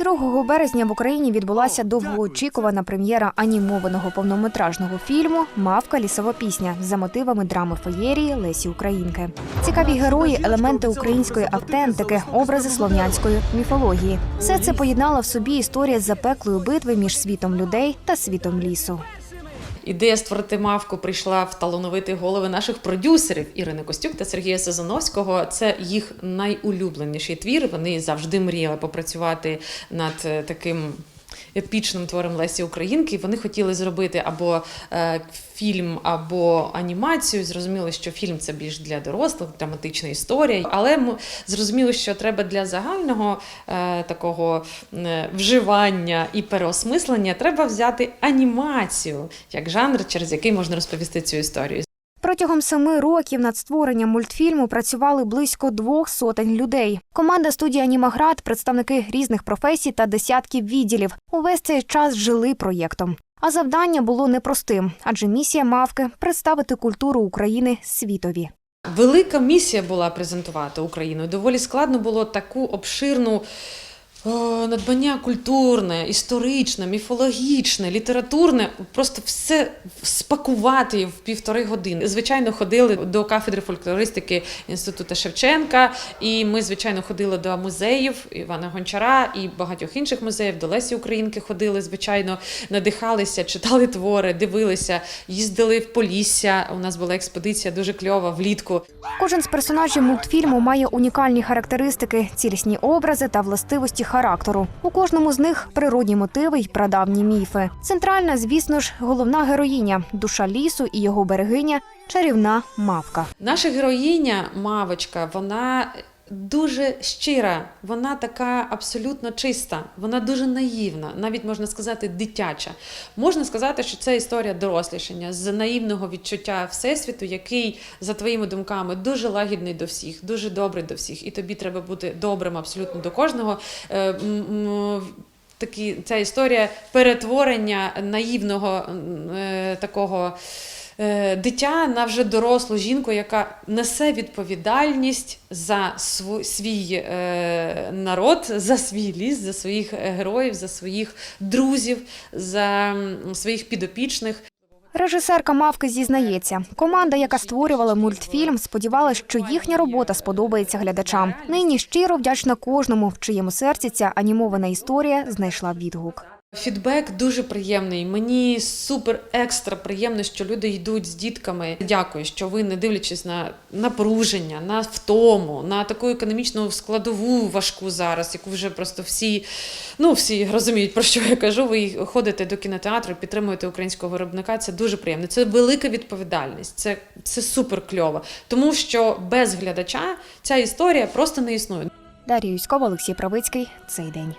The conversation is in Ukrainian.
2 березня в Україні відбулася довгоочікувана прем'єра анімованого повнометражного фільму Мавка. Лісова пісня за мотивами драми феєрії Лесі Українки. Цікаві герої, елементи української автентики, образи слов'янської міфології. Все це поєднала в собі історія запеклої битви між світом людей та світом лісу. Ідея створити мавку прийшла в талановиті голови наших продюсерів Ірини Костюк та Сергія Сезоновського. Це їх найулюбленіший твір. Вони завжди мріяли попрацювати над е, таким. Епічним твором Лесі Українки вони хотіли зробити або е, фільм, або анімацію. Зрозуміло, що фільм це більш для дорослих, драматична історія. Але ми зрозуміли, що треба для загального е, такого вживання і переосмислення треба взяти анімацію як жанр, через який можна розповісти цю історію. Протягом семи років над створенням мультфільму працювали близько двох сотень людей. Команда студії Анімаград, представники різних професій та десятків відділів увесь цей час жили проєктом. А завдання було непростим, адже місія мавки представити культуру України світові. Велика місія була презентувати Україну. Доволі складно було таку обширну. Надбання культурне, історичне, міфологічне, літературне, просто все спакувати в півтори години. Звичайно, ходили до кафедри фольклористики інституту Шевченка, і ми, звичайно, ходили до музеїв Івана Гончара і багатьох інших музеїв. До Лесі Українки ходили, звичайно, надихалися, читали твори, дивилися, їздили в Полісся. У нас була експедиція дуже кльова влітку. Кожен з персонажів мультфільму має унікальні характеристики, цілісні образи та властивості характеру. У кожному з них природні мотиви й прадавні міфи. Центральна, звісно ж, головна героїня душа лісу і його берегиня чарівна мавка. Наша героїня, мавочка, вона дуже щира, вона така абсолютно чиста, вона дуже наївна, навіть можна сказати, дитяча. Можна сказати, що це історія дорослішання з наївного відчуття всесвіту, який, за твоїми думками, дуже лагідний до всіх, дуже добрий до всіх, і тобі треба бути добрим абсолютно до кожного. Е, Такі ця історія перетворення наївного е, такого дитя на вже дорослу жінку, яка несе відповідальність за свій е, народ, за свій ліс, за своїх е, героїв, за своїх друзів, за своїх підопічних. Режисерка мавки зізнається, команда, яка створювала мультфільм, сподівалася, що їхня робота сподобається глядачам. Нині щиро вдячна кожному, в чиєму серці ця анімована історія знайшла відгук. Фідбек дуже приємний. Мені супер екстра приємно, що люди йдуть з дітками. Дякую, що ви, не дивлячись на напруження, на втому, на таку економічну складову важку зараз, яку вже просто всі, ну всі розуміють про що я кажу. Ви ходите до кінотеатру, підтримуєте українського виробника. Це дуже приємно. Це велика відповідальність. Це, це супер кльово. Тому що без глядача ця історія просто не існує. Дар'я Юськова, Олексій Правицький. Цей день.